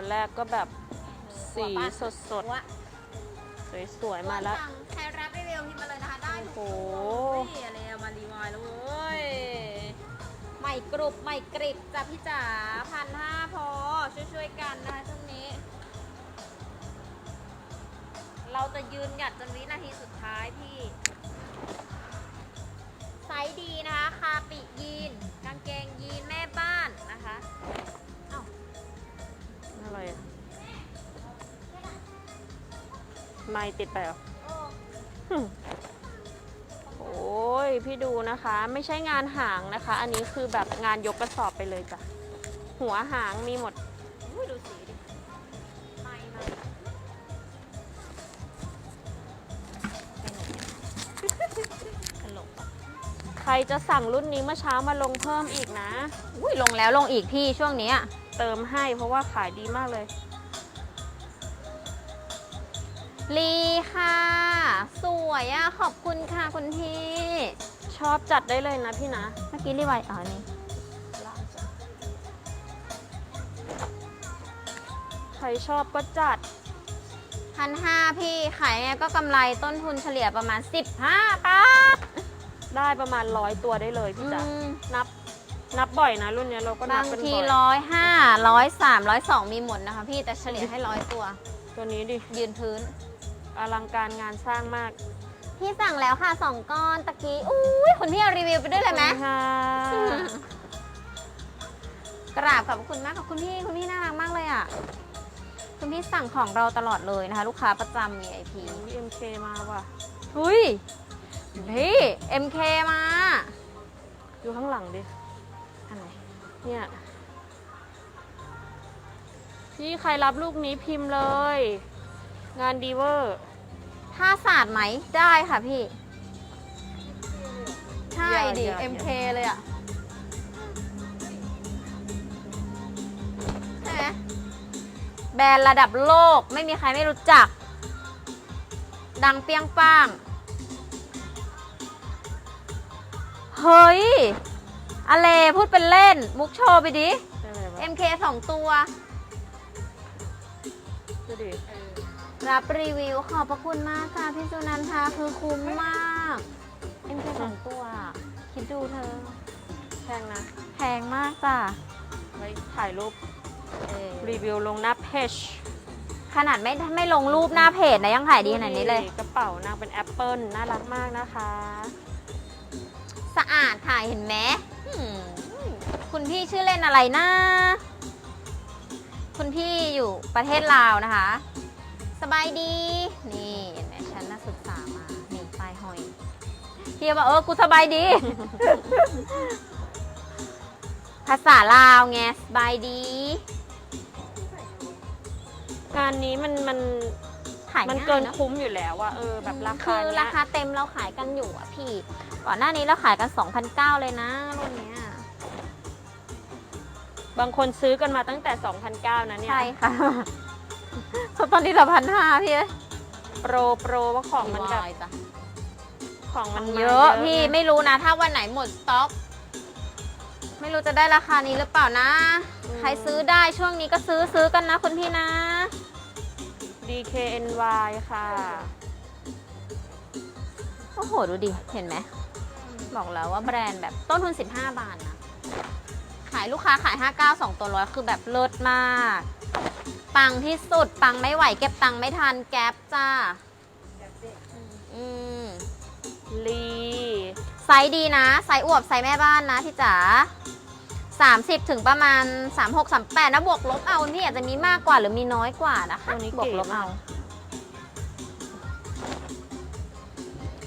ตัวแรกก็แบบสีสดสดหัวๆสวยๆมาแล้วสั่งใครรับรีวิวพิมพ์มาเลยนะคะ ได้ทุกโอ้คโหนนี่อะไรเอามารีวายแล้วเว้ยใหม่กรุบใหม่กริบจ้ะพี่จ๋าพันห้าพอช่วยๆกันนะคะช่วงนี้ เราจะยืนหยัดจนวินาทีสุดท้ายพี่ ไซส์ดีนะคะ คาปิยีน กางเกงยีนแม่บ้านนะคะ อะไรอะไม่ติดไปเหรอโอ้โอ้ยพี่ดูนะคะ ไม่ใช่งานหางนะคะ อันนี้คือแบบงานยกกระสอบไปเลยจ้ะ หัวหางมีหมดอุ้ยดูสีดิไม่ไม่ตลกอะใครจะสั่งรุ่นนี้เมื่อเช้ามาลงเพิ่มอีกนะ อุ้ยลงแล้วลงอีกพี่ช่วงเนี้ย เติมให้เพราะว่าขายดีมากเลย ลีค่ะ สวยอะ ขอบคุณค่ะคุณพี่ ชอบจัดได้เลยนะพี่นะ เมื่อกี้รีไวายอ๋อนี่ใครชอบก็จัดพันห้าพี่ ขายยังไงก็กำไรต้นทุนเฉลี่ยประมาณ 15บาทได้ประมาณร้อยตัวได้เลยพี่จ๋าอืมนับ นับบ่อยนะรุ่นเนี้ยเราก็นับาบงกันทีบ่อยร้อยห้าร้อยสามร้อยสองมีหมดนะคะพี่แต่เฉลี่ยให้ร้อยตัว ตัวนี้ดิยืนพื้น อลังการงานสร้างมากพี่สั่งแล้วค่ะสองก้อนตะกี้อุ้ยคุณพี่เอารีวิวไปด้วยเลยไหมขอบคุณค่ะกราบขอบคุณมากขอบคุณพี่คุณพี่น่ารักมากเลยอะคุณพี่สั่งของเราตลอดเลยนะคะ ลูกค้าประจำ VIP เอ็มเคมาว่ะหุยพี่ MK มาอยู่ข้างหลังดิอันไหน เนี่ย พี่ใครรับลูกนี้พิมพ์เลย งานดีเวอร์ถ้าศาสตร์ไหมได้ค่ะพี่ ใช่ดิ อย่าอย่า MK เลยอะ ใช่ไหมแบรนด์ระดับโลกไม่มีใครไม่รู้จัก ดังเปี้ยงป้าง เฮ้ย อเลพูดเป็นเล่น มุกโชว์ไปดิ ได้ไหมวะ MK สองตัว ดูดิรับรีวิวขอบพระคุณมากค่ะ พี่สุนันทาคือคุ้มมาก MK สองตัว คิดดูเธอแพงนะแพงมากจ้ะไว้ถ่ายรูป เออรีวิวลงหน้าเพจขนาดไม่ไม่ลงรูปหน้าเพจนะยังขายดีขนาดนี้เลย กระเป๋านางเป็นแอปเปิลน่ารักมากนะคะ สะอาดถ่ายเห็นไหมอืม คุณพี่ชื่อเล่นอะไรนะ คุณพี่อยู่ประเทศลาวนะคะ สบายดี นี่เห็นไหมฉันน่าศึกษามา นี่ปลายหอย พี่บอกเออ กูสบายดี ภาษาลาวไง สบายดีงานนี้มันมันขายมันง่ายเกินเนอะคุ้มอยู่แล้วอะเออแบบราคาคือเนี้รายคาเต็มเราขายกันอยู่อะพี่ก่อนหน้านี้เราขายกัน2,009เลยนะรุ่นเนี้ยบางคนซื้อกันมาตั้งแต่ 2,009นะเนี่ย ใช่ค่ะตอนนี้เราพันห้าพี่เอ้ยโปรโปรว่าของมันแบบจ้ะของมันมาเยอะพี่นะไม่รู้นะ ถ้าวันไหนหมดสต็อก ไม่รู้จะได้ราคานี้หรือเปล่านะ ใครซื้อได้ช่วงนี้ก็ซื้อซื้อกันนะคุณพี่นะ DKNY ค่ะ โอ้โห ดูดิ เห็นไหม บอกแล้วว่าแบรนด์แบบต้นทุน 15 บาทนะ ขายลูกค้าขาย 59 2 ตัวร้อยคือแบบเลิศมาก ปังที่สุด ปังไม่ไหว เก็บตังค์ไม่ทันแก๊ปจ้า อืมลีไซส์ดีนะ ไซส์อวบไซส์แม่บ้านนะพี่จ๋า 30 ถึงประมาณ 36 38นะบวกลบเอาพี่อาจจะมีมากกว่าหรือมีน้อยกว่านะคะตัวนี้บวกเก๋ลบมาเอาก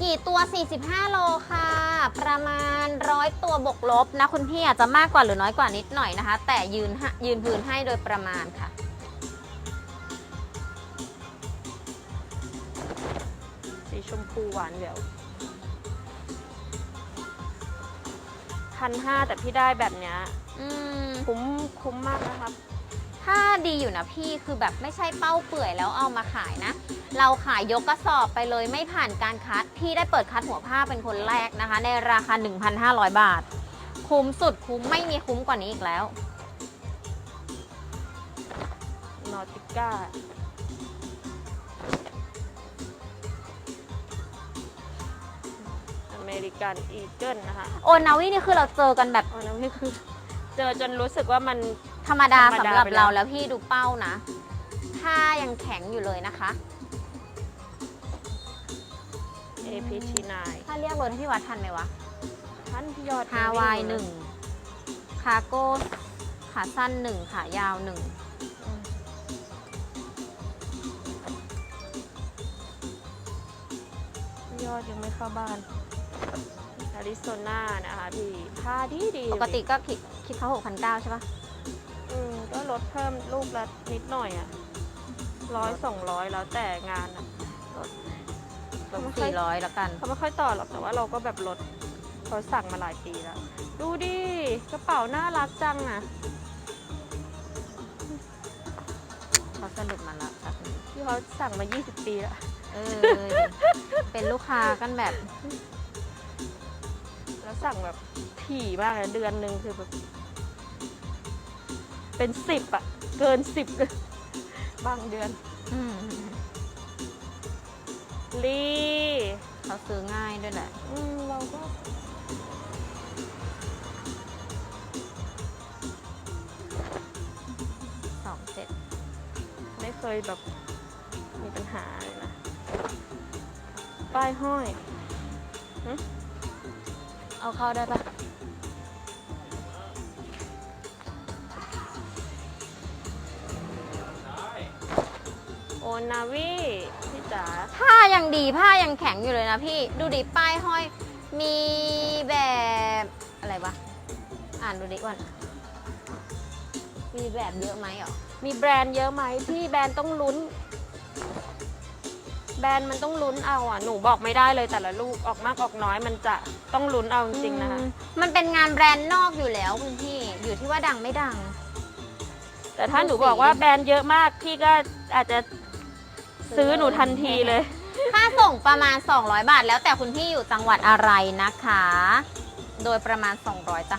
กี่ตัว 45 โลค่ะ ประมาณร้อยตัวบวกลบนะคุณพี่อาจจะมากกว่าหรือน้อยกว่านิดหน่อยนะคะ แต่ยืนให้ยืนพื้นให้โดยประมาณค่ะสีชมพูหวานแหวว พันห้าแต่พี่ได้แบบเนี้ยอืมคุ้มคุ้มมากนะครับถ้าดีอยู่นะพี่คือแบบไม่ใช่เป้าเปื่อยแล้วเอามาขายนะ เราขายยกกระสอบไปเลยไม่ผ่านการคัด พี่ได้เปิดคัดหัวผ้าเป็นคนแรกนะคะ ในราคา 1,500 บาท คุ้มสุดคุ้มไม่มีคุ้มกว่านี้อีกแล้วนอติก้า อเมริกันอีเกิลนะคะโอนาวินี่คือเราเจอกันแบบอันนั้นนี่คือเจอจนรู้สึกว่ามัน ธรรมดาธรรมสำดาหรับไปแล้ว เราแล้วพี่ดูเป้านะผ้ายังแข็งอยู่เลยนะคะเอพีชีนายถ้าเรียกรถให้พี่วัดทันไหมวะ ท่านพี่ยอดฮาวายหนึ่งคาโก้ขาสั้นหนึ่งขายาวหนึ่งอืมพี่ยอดยังไม่เข้าบ้าน อาริโซนานะคะพี่ผ้าดีดีปกติก็คิดคิดเขาหกพันเก้าใช่ปะอืมก็ลดเพิ่มลูกละนิดหน่อยอะร้อยสองร้อยแล้วแต่งานอะลดลดไม่ค่อยสี่ร้อยแล้วกันเขาไม่ค่อยต่อหรอกแต่ว่าเราก็แบบลดเขาสั่งมาหลายปีแล้ว ดูดิกระเป๋าน่ารักจังอะเขาสรุปมาแล้วแบบนี้ที่เขาสั่งมา 20 ปีแล้วเออ เป็นลูกค้ากันแบบ แล้วสั่งแบบถี่มากเลยเดือนหนึ่งคือแบบเป็นสิบอะเกินสิบบางเดือนอืมลีเขาซื้อง่ายด้วยแหละอืมเราก็สองเจ็ดไม่เคยแบบมีปัญหาเลยนะ ป้ายห้อย เอาเข้าได้ปะโอนาวิพี่จ๋าผ้ายังดีผ้ายังแข็งอยู่เลยนะพี่ ดูดิป้ายห้อย มีแบบอะไรวะ อ่านดูดิวันมีแบบเยอะไหมหรอ มีแบรนด์เยอะไหมพี่แบรนด์ต้องลุ้น แบรนด์มันต้องลุ้นเอาอะ หนูบอกไม่ได้เลยแต่ละลูกออกมากออกน้อยมันจะต้องลุ้นเอาจริงๆนะคะอืมมันเป็นงานแบรนด์นอกอยู่แล้วคุณพี่ อยู่ที่ว่าดังไม่ดัง แต่ถ้าหนูบอกว่าแบรนด์เยอะมากพี่ก็อาจจะซื้อหนูทันทีเลย ค่าส่งประมาณ 200 บาท แล้วแต่คุณพี่อยู่จังหวัดอะไรนะคะ โดยประมาณ 200จ้ะ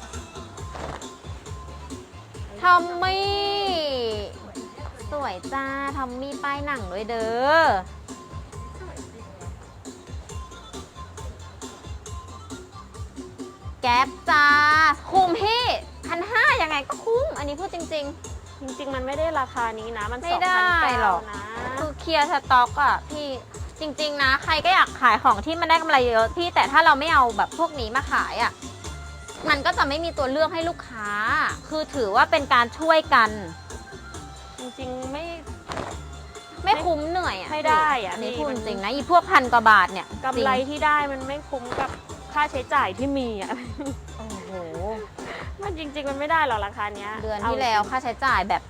ทอมมี่ สวยจ้าทอมมี่ป้ายหนังด้วยเด้อ แก๊ปจ้าคุ้มพี่พันห้ายังไงก็คุ้มอันนี้พูดจริงจริงๆ มันไม่ได้ราคานี้นะ มันไม่สองได้พันเก้าหรอก นะๆคือเคลียร์สต็อกอะพี่จริง ๆ นะ ใครก็อยากขายของที่มันได้กำไรเยอะพี่แต่ถ้าเราไม่เอาแบบพวกนี้มาขายอะมันก็จะไม่มีตัวเลือกให้ลูกค้า คือถือว่าเป็นการช่วยกัน จริงๆ ไม่ ไม่คุ้มเหนื่อยอะไม่ได้อะอันนี้นี่พูดมัจนริงๆนะอีพวกพันกว่าบาทเนี่ยกำไรจงที่ได้มันไม่คุ้มกับ ค่าใช้จ่ายที่มีอะโอ้โห มันจริง ๆ มันไม่ได้หรอกราคาเนี้ยเดือนที่แล้วค่าใช้จ่ายแบบ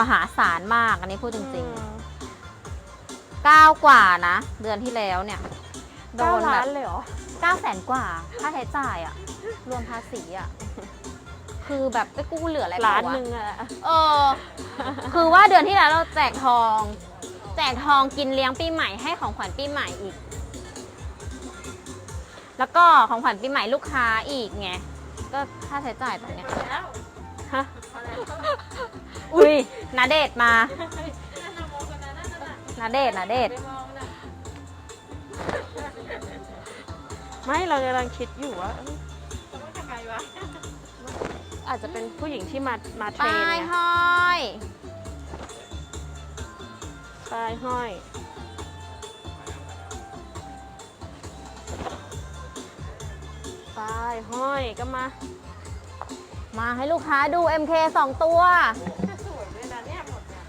มหาศาลมาก อันนี้พูดจอืริงมๆเก้ากว่านะ เดือนที่แล้วเนี่ย โดเก้านแบล้าบนเลยเหรอ เก้าแสนกว่า ค่าใช้จ่ายอะรวมภาษีอะคือแบบไปกู้เหลืออะไรล้านเปล่วะ หนึ่งอะเออ คือว่าเดือนที่แล้วเราแจกทอง แจกทองกินเลี้ยงปีใหม่ให้ของขวัญปีใหม่อีก แล้วก็ของขวัญปีใหม่ลูกค้าอีกไง ก็ค่าใช้จ่ายตรงเนี้ยฮะอุ้ยนาเดชน์มานาเดชน์นาเดชน์ไม่เรากำลังคิดอยู่ว่าเอ้ยอาจจะเป็นผู้หญิงที่มามาเทรป้านยเนี่ยห้อยป้ายห้อย ป้ายห้อยก็มา มาให้ลูกค้าดู MK 2ตัวสวยด้วยนะเนี่ยหมดเนี่ย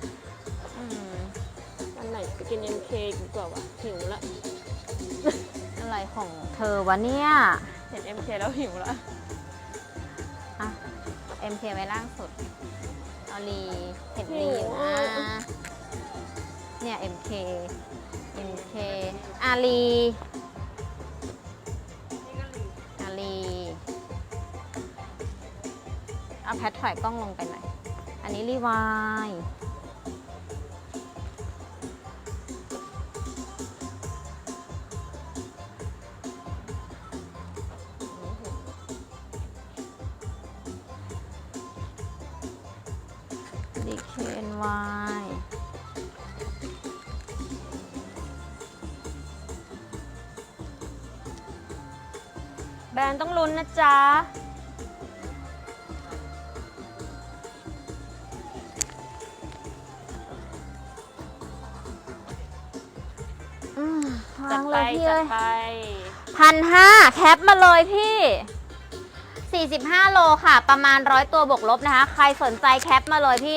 อืมอันไหนไปกิน MK ดีกว่าวะหิวละ อะไรของเธอวะเนี่ย เห็น MK แล้วหิวละอะ MK ไว้ล่างสุดเอาลีเห็นลีอยู่นะเนี่ย MK MK อาลี เอาแพทถอยกล้องลงไปหน่อย อันนี้รีวายดีเคนวายแบรนด์ต้องลุ้นนะจ๊ะ มจัวาดงไปเลยพี่จัเอ้ดยไปพันห้าแคปมาเลยพี่ 45 โลค่ะ ประมาณร้อยตัวบวกลบนะคะ ใครสนใจแคปมาเลยพี่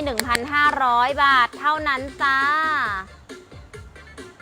1,500 บาท เท่านั้นจ้า